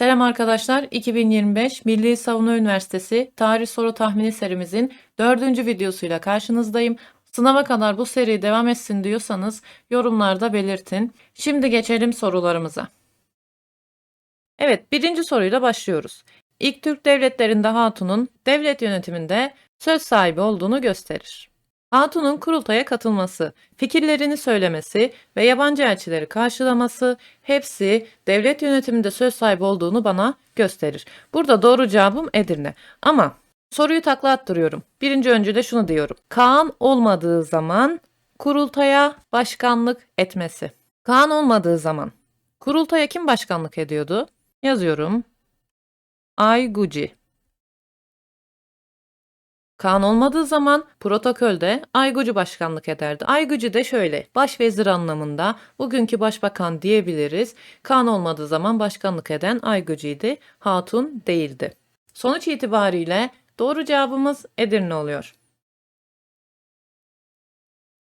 Selam arkadaşlar. 2025 Milli Savunma Üniversitesi Tarih Soru Tahmini serimizin dördüncü videosuyla karşınızdayım. Sınava kadar bu seri devam etsin diyorsanız yorumlarda belirtin. Şimdi geçelim sorularımıza. Evet, birinci soruyla başlıyoruz. İlk Türk devletlerinde Hatun'un devlet yönetiminde söz sahibi olduğunu gösterir. Hatun'un kurultaya katılması, fikirlerini söylemesi ve yabancı elçileri karşılaması hepsi devlet yönetiminde söz sahibi olduğunu bana gösterir. Burada doğru cevabım Edirne. Ama soruyu takla attırıyorum. Birinci öncüde şunu diyorum. Kaan olmadığı zaman kurultaya başkanlık etmesi. Kaan olmadığı zaman kurultaya kim başkanlık ediyordu? Yazıyorum. Ayguci. Kaan olmadığı zaman protokolde Aygucu başkanlık ederdi. Aygucu de şöyle, başvezir anlamında bugünkü başbakan diyebiliriz. Kaan olmadığı zaman başkanlık eden Aygucu'ydu, Hatun değildi. Sonuç itibariyle doğru cevabımız Edirne oluyor.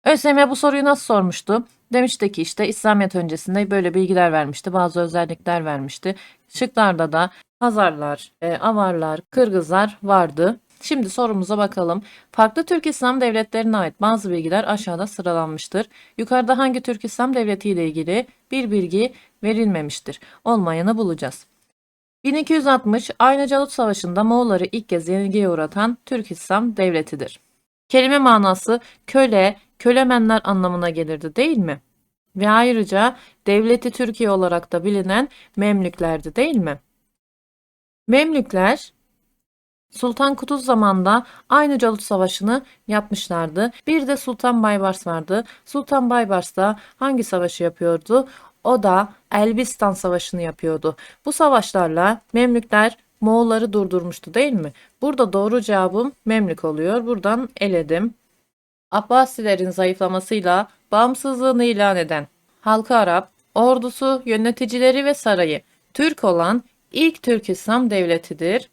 ÖSYM bu soruyu nasıl sormuştu? Demişti ki işte İslamiyet öncesinde böyle bilgiler vermişti, bazı özellikler vermişti. Şıklarda da Hazarlar, e, Avarlar, Kırgızlar vardı. Şimdi sorumuza bakalım. Farklı Türk İslam devletlerine ait bazı bilgiler aşağıda sıralanmıştır. Yukarıda hangi Türk İslam devleti ile ilgili bir bilgi verilmemiştir? Olmayanı bulacağız. 1260 Aynacalut Savaşı'nda Moğolları ilk kez yenilgiye uğratan Türk İslam devletidir. Kelime manası köle, kölemenler anlamına gelirdi değil mi? Ve ayrıca devleti Türkiye olarak da bilinen Memlüklerdi değil mi? Memlükler Sultan Kutuz zamanında aynı Calut Savaşı'nı yapmışlardı. Bir de Sultan Baybars vardı. Sultan Baybars da hangi savaşı yapıyordu? O da Elbistan Savaşı'nı yapıyordu. Bu savaşlarla Memlükler Moğolları durdurmuştu değil mi? Burada doğru cevabım Memlük oluyor. Buradan eledim. Abbasilerin zayıflamasıyla bağımsızlığını ilan eden halkı Arap, ordusu, yöneticileri ve sarayı Türk olan ilk Türk İslam devletidir.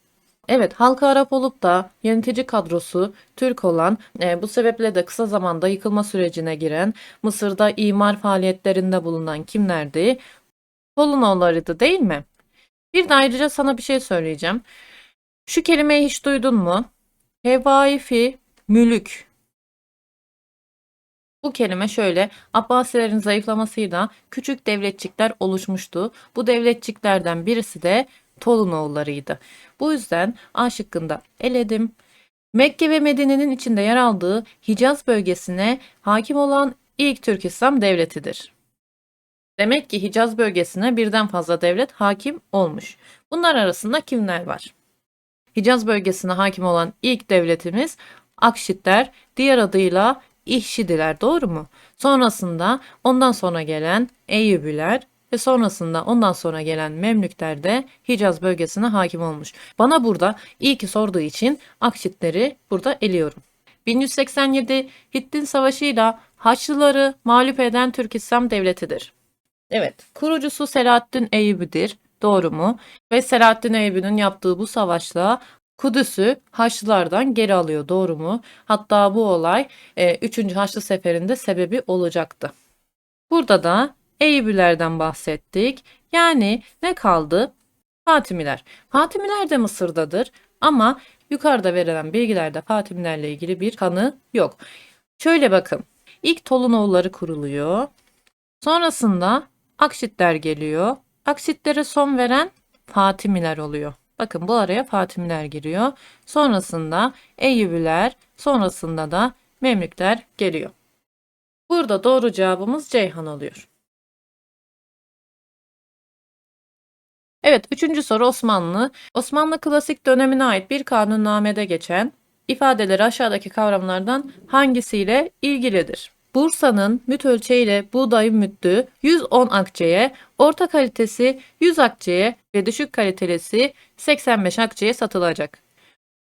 Evet, halka Arap olup da yönetici kadrosu Türk olan, e, bu sebeple de kısa zamanda yıkılma sürecine giren, Mısır'da imar faaliyetlerinde bulunan kimlerdi? Tolunoğullarıydı değil mi? Bir de ayrıca sana bir şey söyleyeceğim. Şu kelimeyi hiç duydun mu? Hevaifi mülük. Bu kelime şöyle, Abbasilerin zayıflamasıyla küçük devletçikler oluşmuştu. Bu devletçiklerden birisi de Tolunoğullarıydı. Bu yüzden A şıkkında eledim. Mekke ve Medine'nin içinde yer aldığı Hicaz bölgesine hakim olan ilk Türk İslam devletidir. Demek ki Hicaz bölgesine birden fazla devlet hakim olmuş. Bunlar arasında kimler var? Hicaz bölgesine hakim olan ilk devletimiz Akşitler, diğer adıyla İhşidiler doğru mu? Sonrasında ondan sonra gelen Eyyubiler ve sonrasında ondan sonra gelen Memlükler de Hicaz bölgesine hakim olmuş. Bana burada iyi ki sorduğu için Akşitleri burada eliyorum. 1187 Hittin Savaşı'yla Haçlıları mağlup eden Türk İslam Devleti'dir. Evet, kurucusu Selahaddin Eyyubi'dir. Doğru mu? Ve Selahaddin Eyyubi'nin yaptığı bu savaşla Kudüs'ü Haçlılardan geri alıyor. Doğru mu? Hatta bu olay 3. E, Haçlı Seferi'nde sebebi olacaktı. Burada da Eyyubilerden bahsettik. Yani ne kaldı? Fatimiler. Fatimiler de Mısır'dadır ama yukarıda verilen bilgilerde Fatimilerle ilgili bir kanı yok. Şöyle bakın. İlk Tolunoğulları kuruluyor. Sonrasında Akşitler geliyor. Aksitlere son veren Fatimiler oluyor. Bakın bu araya Fatimiler giriyor. Sonrasında Eyyubiler, sonrasında da Memlükler geliyor. Burada doğru cevabımız Ceyhan oluyor. Evet, üçüncü soru Osmanlı. Osmanlı klasik dönemine ait bir kanunnamede geçen ifadeleri aşağıdaki kavramlardan hangisiyle ilgilidir? Bursa'nın müt ölçeğiyle buğdayın müttü 110 akçeye, orta kalitesi 100 akçeye ve düşük kalitelisi 85 akçeye satılacak.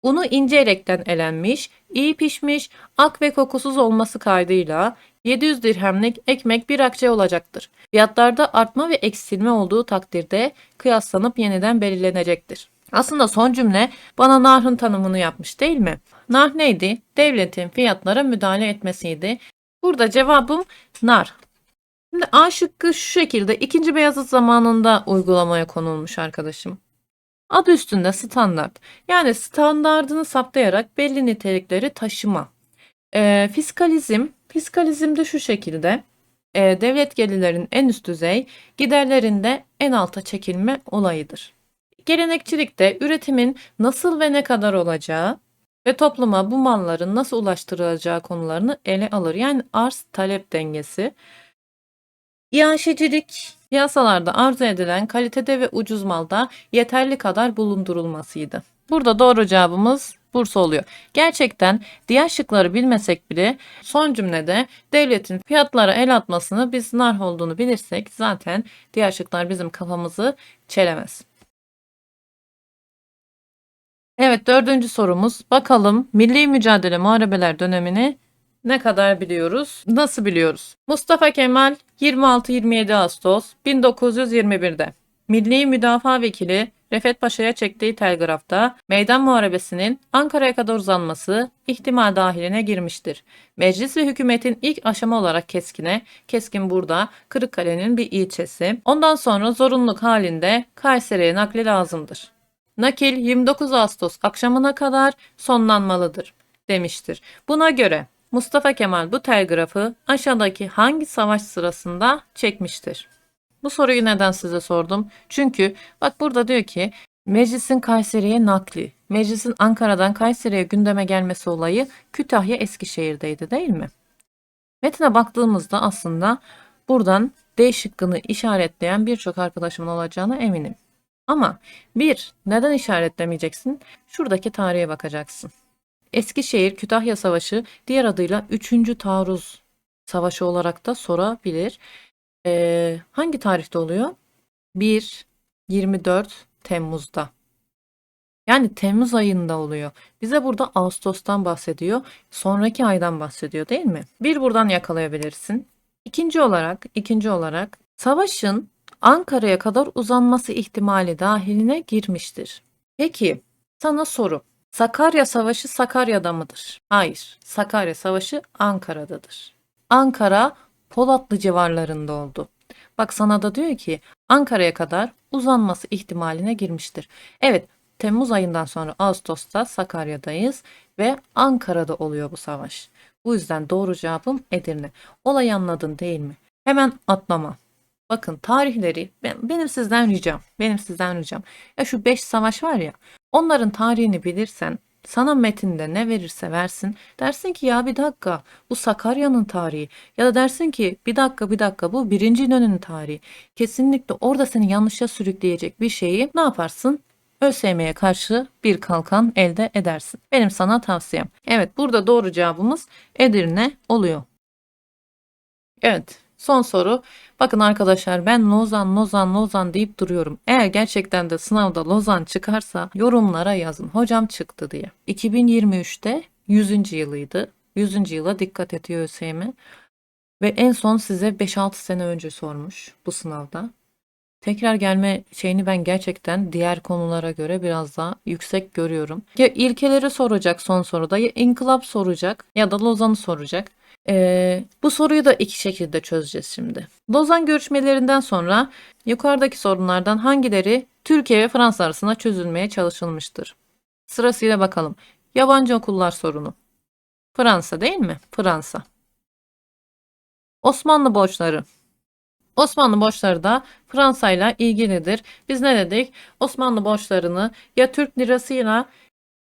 Unu ince elenmiş, iyi pişmiş, ak ve kokusuz olması kaydıyla 700 dirhemlik ekmek bir akçe olacaktır. Fiyatlarda artma ve eksilme olduğu takdirde kıyaslanıp yeniden belirlenecektir. Aslında son cümle bana narhın tanımını yapmış değil mi? Nar neydi? Devletin fiyatlara müdahale etmesiydi. Burada cevabım nar. Şimdi A şıkkı şu şekilde 2. Beyazıt zamanında uygulamaya konulmuş arkadaşım. Adı üstünde standart. Yani standardını saptayarak belli nitelikleri taşıma. Ee, fiskalizm, fiskalizm de şu şekilde. Ee, devlet gelirlerin en üst düzey, giderlerinde en alta çekilme olayıdır. Gelenekçilikte üretimin nasıl ve ne kadar olacağı ve topluma bu malların nasıl ulaştırılacağı konularını ele alır. Yani arz talep dengesi. İaşecilik piyasalarda arzu edilen kalitede ve ucuz malda yeterli kadar bulundurulmasıydı. Burada doğru cevabımız Bursa oluyor. Gerçekten diğer şıkları bilmesek bile son cümlede devletin fiyatlara el atmasını biz nar olduğunu bilirsek zaten diğer şıklar bizim kafamızı çelemez. Evet dördüncü sorumuz. Bakalım milli mücadele muharebeler dönemini ne kadar biliyoruz? Nasıl biliyoruz? Mustafa Kemal 26-27 Ağustos 1921'de Milli Müdafaa Vekili Refet Paşa'ya çektiği telgrafta meydan muharebesinin Ankara'ya kadar uzanması ihtimal dahiline girmiştir. Meclis ve hükümetin ilk aşama olarak Keskin'e, Keskin burada Kırıkkale'nin bir ilçesi, ondan sonra zorunluluk halinde Kayseri'ye nakli lazımdır. Nakil 29 Ağustos akşamına kadar sonlanmalıdır demiştir. Buna göre Mustafa Kemal bu telgrafı aşağıdaki hangi savaş sırasında çekmiştir? Bu soruyu neden size sordum? Çünkü bak burada diyor ki meclisin Kayseri'ye nakli, meclisin Ankara'dan Kayseri'ye gündeme gelmesi olayı Kütahya Eskişehir'deydi değil mi? Metine baktığımızda aslında buradan D şıkkını işaretleyen birçok arkadaşımın olacağına eminim. Ama bir, neden işaretlemeyeceksin? Şuradaki tarihe bakacaksın. Eskişehir Kütahya Savaşı diğer adıyla 3. Taarruz Savaşı olarak da sorabilir. Ee, hangi tarihte oluyor? 1 24 Temmuz'da. Yani Temmuz ayında oluyor. Bize burada Ağustos'tan bahsediyor. Sonraki aydan bahsediyor değil mi? Bir buradan yakalayabilirsin. İkinci olarak, ikinci olarak savaşın Ankara'ya kadar uzanması ihtimali dahiline girmiştir. Peki, sana soru. Sakarya Savaşı Sakarya'da mıdır? Hayır. Sakarya Savaşı Ankara'dadır. Ankara Polatlı civarlarında oldu. Bak sana da diyor ki Ankara'ya kadar uzanması ihtimaline girmiştir. Evet Temmuz ayından sonra Ağustos'ta Sakarya'dayız ve Ankara'da oluyor bu savaş. Bu yüzden doğru cevabım Edirne. Olayı anladın değil mi? Hemen atlama. Bakın tarihleri benim sizden ricam. Benim sizden ricam. Ya şu 5 savaş var ya onların tarihini bilirsen sana metinde ne verirse versin dersin ki ya bir dakika bu Sakarya'nın tarihi ya da dersin ki bir dakika bir dakika bu birinci İnönü'nün tarihi. Kesinlikle orada seni yanlışa sürükleyecek bir şeyi ne yaparsın? ÖSYM'ye karşı bir kalkan elde edersin. Benim sana tavsiyem. Evet burada doğru cevabımız Edirne oluyor. Evet son soru. Bakın arkadaşlar ben Lozan Lozan Lozan deyip duruyorum. Eğer gerçekten de sınavda Lozan çıkarsa yorumlara yazın. Hocam çıktı diye. 2023'te 100. yılıydı. 100. yıla dikkat ediyor ÖSYM. Ve en son size 5-6 sene önce sormuş bu sınavda. Tekrar gelme şeyini ben gerçekten diğer konulara göre biraz daha yüksek görüyorum. Ya ilkeleri soracak son soruda ya inkılap soracak ya da Lozan'ı soracak. Ee, bu soruyu da iki şekilde çözeceğiz şimdi. Lozan görüşmelerinden sonra yukarıdaki sorunlardan hangileri Türkiye ve Fransa arasında çözülmeye çalışılmıştır? Sırasıyla bakalım. Yabancı okullar sorunu. Fransa değil mi? Fransa. Osmanlı borçları. Osmanlı borçları da Fransa ile ilgilidir. Biz ne dedik? Osmanlı borçlarını ya Türk lirasıyla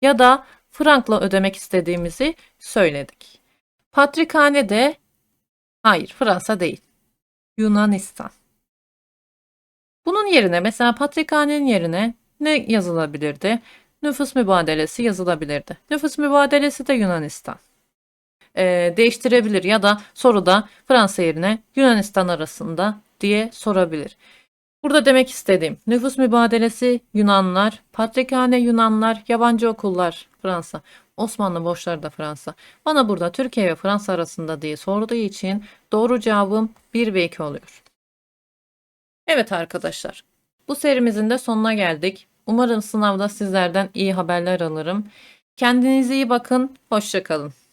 ya da frankla ödemek istediğimizi söyledik. Patrikhane de hayır Fransa değil. Yunanistan. Bunun yerine mesela patrikhanenin yerine ne yazılabilirdi? Nüfus mübadelesi yazılabilirdi. Nüfus mübadelesi de Yunanistan. Ee, değiştirebilir ya da soruda Fransa yerine Yunanistan arasında diye sorabilir. Burada demek istediğim nüfus mübadelesi Yunanlar, patrikhane Yunanlar, yabancı okullar Fransa. Osmanlı borçları da Fransa. Bana burada Türkiye ve Fransa arasında diye sorduğu için doğru cevabım 1 ve 2 oluyor. Evet arkadaşlar. Bu serimizin de sonuna geldik. Umarım sınavda sizlerden iyi haberler alırım. Kendinize iyi bakın. Hoşçakalın.